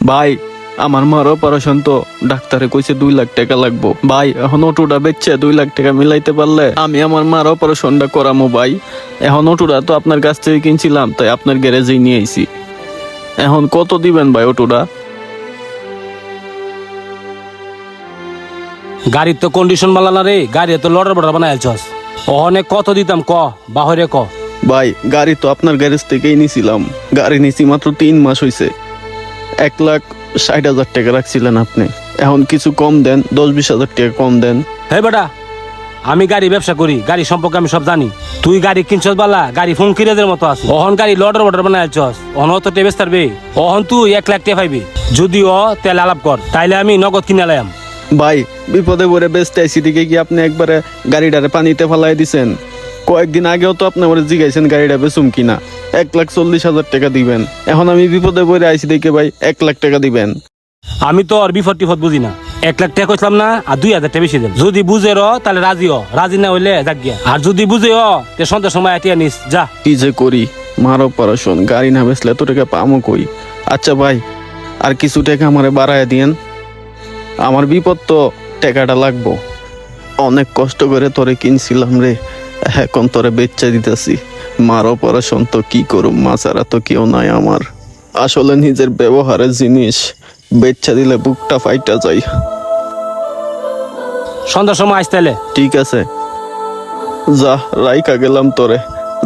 ভাই আমার মার অপারেশন তো। ডাক্তারে কইছে দুই লাখ টাকা লাগবো। ভাই এখন অটোটা বেচছে দুই লাখ টাকা মিলাইতে পারলে আমি আমার মার অপারেশনটা করামো ভাই। এখন অটোটা তো আপনার কাছ থেকে কিনছিলাম তাই আপনার গ্যারেজেই নিয়ে আইছি। এখন কত দিবেন ভাই অটোটা? গাড়ির তো কন্ডিশন মালা না রে গাড়ি তো লড়ার বড়ার বানাইছস অনেক কত দিতাম ক বাহরে ক? ভাই গাড়ি তো আপনার গ্যারেজ থেকেই নিছিলাম। গাড়ি নিছি মাত্র তিন মাস হইছে। এক লাখ ষাট হাজার টাকা রাখছিলেন আপনি। এখন কিছু কম দেন দশ বিশ হাজার টাকা কম দেন। হে বেটা আমি গাড়ি ব্যবসা করি গাড়ি সম্পর্কে আমি সব জানি। তুই গাড়ি কিনছস বালা গাড়ি ফোন কিরাদের মতো আছে অহন গাড়ি লডার বর্ডার বানাইছস অহন তো টেবেস তারবে অহন তুই এক লাখ টাকা পাইবি। যদিও তেল আলাপ কর তাইলে আমি নগদ কিনে লাইম ভাই বিপদে পড়ে বেচতে আইসি দিকে কি আপনি একবারে গাড়িটারে পানিতে ফালাই দিছেন? কয়েকদিন আগেও তো আপনি আমার জিগাইছেন গাড়িটা বেচুম কিনা? এক লাখ চল্লিশ হাজার টাকা দিবেন। এখন আমি বিপদে পড়ে আইসি দেখে ভাই এক লাখ টাকা দিবেন। আমি তো আর বিপদ টিফট বুঝি না। এক লাখ টাকা কইছিলাম না আর দুই হাজার টাকা বেশি দেন যদি বুঝে র তাহলে রাজি হ। রাজি না হইলে যাক গিয়া। আর যদি বুঝে হ তে সন্ধ্যার সময় আটিয়া নিস যা। কি যে করি? মার অপারেশন গাড়ি না বেচলে এত টাকা পামো কই? আচ্ছা ভাই আর কিছু টাকা আমারে বাড়ায় দিয়েন। আমার বিপদ তো টাকাটা লাগবো। অনেক কষ্ট করে তোরে কিনছিলাম রে। এখন তোরে বেচ্চা দিতেছি। মার অপারেশন তো কি করুম মা ছাড়া তো কেউ নাই আমার। আসলে নিজের ব্যবহারের জিনিস বেচ্চা দিলে বুকটা ফাইটা যায়। সন্ধ্যার সময় আসতে এলে ঠিক আছে। যা রাইকা গেলাম তোরে।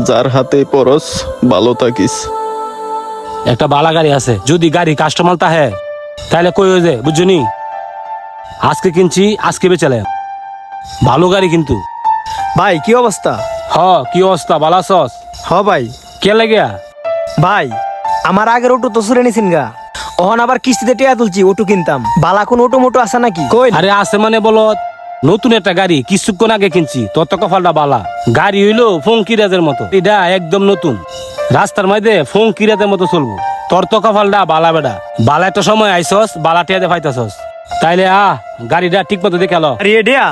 যার হাতে পরস ভালো থাকিস। একটা বালা গাড়ি আছে যদি গাড়ি কাস্টমার তাহে তাহলে কই হয়ে যায় বুঝছনি? আজকে কিনছি আজকে বেচালে ভালো গাড়ি কিন্তু। ভাই কি অবস্থা? হ কি অবস্থা? বালা সস হ ভাই। কে লাগিয়া ভাই আমার আগের অটো তো সুরে নিছেন গা। ওহন আবার কিস্তিতে টিয়া তুলছি অটো কিনতাম। বালা কোন অটো মোটো আছে নাকি? কই আরে আছে মানে বলো নতুন একটা গাড়ি কিছুক্ষণ আগে কিনছি। তোর তো কপালটা বালা। গাড়ি হইল ফোন কিরাজের মতো। এটা একদম নতুন। রাস্তার মধ্যে ফোন কিরাজের মতো চলবো। তোর তো কপালটা বালা বেডা। বালা একটা সময় আইসস বালা টিয়াতে ফাইতাছস। তাইলে আ গাড়িটা ঠিক মতো দেখে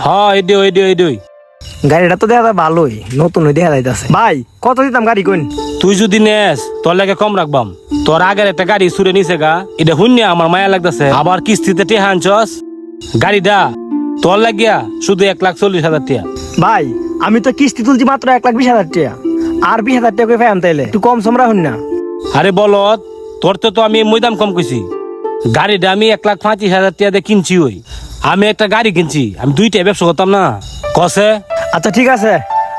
হ এডি এডি এডি গাড়িটা তো দেখা যায় ভালোই নতুন দেখা যাইতাছে। ভাই কত দিতাম গাড়ি কোন তুই যদি নেস তোর লাগে কম রাখবাম। তোর আগের একটা গাড়ি সুরে নিছে গা এটা শুনিয়া আমার মায়া লাগতেছে। আবার কিস্তিতে টেহা আনছস? গাড়িটা তোর লাগিয়া শুধু এক লাখ চল্লিশ হাজার টিয়া। ভাই আমি তো কিস্তি তুলছি মাত্র এক লাখ বিশ হাজার টাকা আর বিশ হাজার টাকা পাইম তাইলে? একটু কম সমরা হন না। আরে বলত তোর তো তো আমি ময়দাম কম কইছি। গাড়িটা আমি এক লাখ পঁচিশ হাজার টাকা দিয়ে কিনছি ওই। আমি একটা গাড়ি কিনছি আমি দুইটা ব্যবসা করতাম না। কসে? আচ্ছা ঠিক আছে।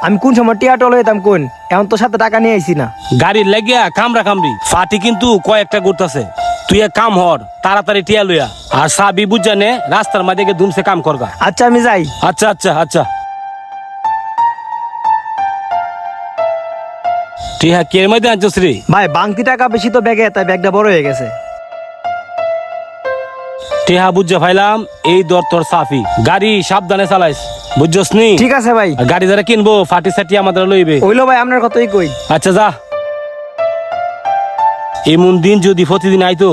আমি কোন সময় টিয়া টল হইতাম কোন? এখন তোর সাথে টাকা নিয়ে আইছি না। গাড়ির লাগিয়া কামড়া কামড়ি। ফাটি কিন্তু কয়েকটা ঘুরতেছে। তুই এক কাম হর তাড়াতাড়ি টিয়া লইয়া। আর সাবি বুঝানে রাস্তার মাঝে গিয়ে দুমসে কাম করগা। আচ্ছা আমি যাই। আচ্ছা আচ্ছা আচ্ছা। টিহা কে মধ্যে আনছিস রে? ভাই বাংতি টাকা বেশি তো ব্যাগে তাই ব্যাগটা বড় হয়ে গেছে। টিহা বুঝে ফাইলাম এই দর তোর সাফি। গাড়ি সাবধানে চালাইস বুঝছস নি? ঠিক আছে ভাই। আর গাড়ি যারা কিনবো ফাটি সাটি আমাদের লইবে। ওইলো ভাই আপনার কতই কই। আচ্ছা যা। এমন দিন যদি প্রতিদিন আইতো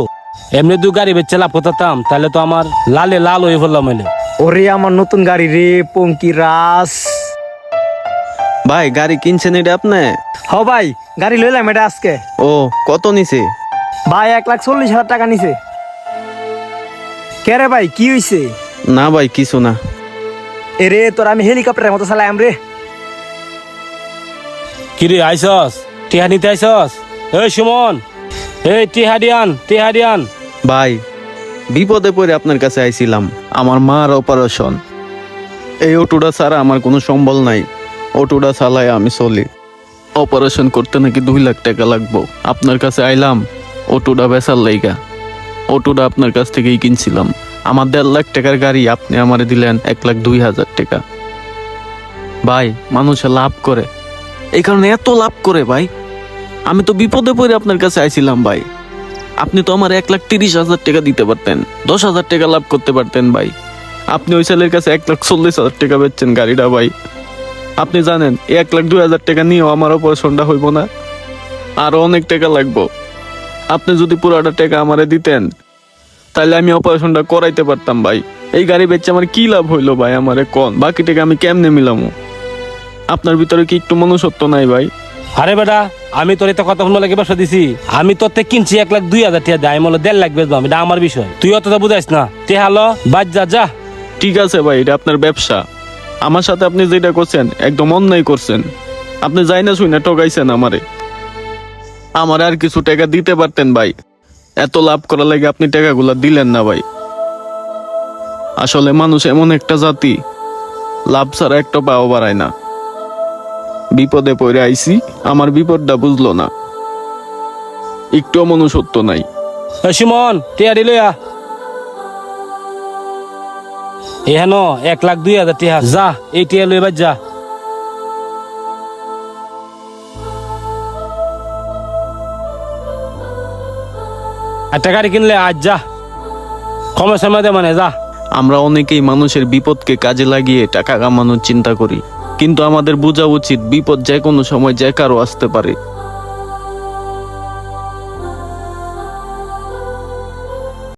এমনি দু গাড়ি বেচে লাভ করতাম তাহলে তো আমার লালে লাল হয়ে পড়লাম এলে ওরে আমার নতুন গাড়ি রে পঙ্কি রাস। ভাই গাড়ি কিনছেন এটা আপনি? হ ভাই গাড়ি লইলাম এটা আজকে। ও কত নিছে? ভাই এক লাখ চল্লিশ হাজার টাকা নিছে। কে রে ভাই কি হইছে? না ভাই কিছু না। এরে তোর আমি হেলিকপ্টারের মতো চালাইম রে। কিরে আইসস? টিহা নিতে আইসস? এই সুমন এই টিহা দিয়ান টিহা দিয়ান। ভাই বিপদে পড়ে আপনার কাছে আইছিলাম আমার মার অপারেশন। এই অটোটা ছাড়া আমার কোনো সম্বল নাই। অটোটা চালায় আমি চলি। অপারেশন করতে নাকি দুই লাখ টাকা লাগবো। আপনার কাছে আইলাম অটোটা বেচার লাইগা। অটোটা আপনার কাছ থেকেই কিনছিলাম। আমার দেড় লাখ টাকার গাড়ি আপনি আমারে দিলেন এক লাখ দুই হাজার টাকা। ভাই, মানুষে লাভ করে। এই কারণে এত লাভ করে ভাই। আমি তো বিপদে পড়ে আপনার কাছে আইছিলাম ভাই। আপনি তো আমার এক লাখ তিরিশ হাজার টাকা দিতে পারতেন, দশ হাজার টাকা লাভ করতে পারতেন ভাই। আপনি ওই ছেলের কাছে এক লাখ চল্লিশ হাজার টাকা বেচছেন গাড়িটা ভাই। আপনি জানেন এক লাখ দুই হাজার টাকা নিয়েও আমার অপারেশনটা হইব না। আরও অনেক টাকা লাগবো। আপনি যদি পুরোটা টাকা আমারে দিতেন তাহলে আমি অপারেশনটা করাইতে পারতাম ভাই। এই গাড়ি বেচে আমার কি লাভ হইল ভাই আমারে কোন? বাকি টাকা আমি কেমনে মিলামু? আপনার ভিতরে কি একটু মনুষ্যত্ব নাই ভাই? আরে বেটা আমি তোর এটা কথা শুনব লাগে ব্যবসা দিছি। আমি তোর থেকে কিনছি এক লাখ দুই হাজার টাকা দেয় আমি দেড় লাখ বেচবাম এটা আমার বিষয়। তুই অতটা বুঝাইস না। তে হালো বাজ যা যা। ঠিক আছে ভাই এটা আপনার ব্যবসা। আমার সাথে আপনি যেটা করছেন একদম অন্যায় করছেন। আপনি যাই না শুই না ঠকাইছেন আমারে। আমার আর কিছু টাকা দিতে পারতেন ভাই। এত লাভ করার লাগে আপনি টাকাগুলো দিলেন না ভাই। আসলে মানুষ এমন একটা জাতি, লাভ ছাড়া একটা পাও বাড়ায় না। বিপদে পড়ে আইছি, আমার বিপদটা বুঝলো না। একটুও মনুষ্যত্ব নাই। সুমন টিয়া দিল এহেন এক লাখ দুই হাজার টিয়া যা, এই টিয়া লই বাজ যা। একটা গাড়ি কিনলে আজ যা। কম সময় দে মানে যা। আমরা অনেকেই মানুষের বিপদকে কাজে লাগিয়ে টাকা কামানোর চিন্তা করি, কিন্তু আমাদের বোঝা উচিত বিপদ যে কোনো সময় যে কারও আসতে পারে।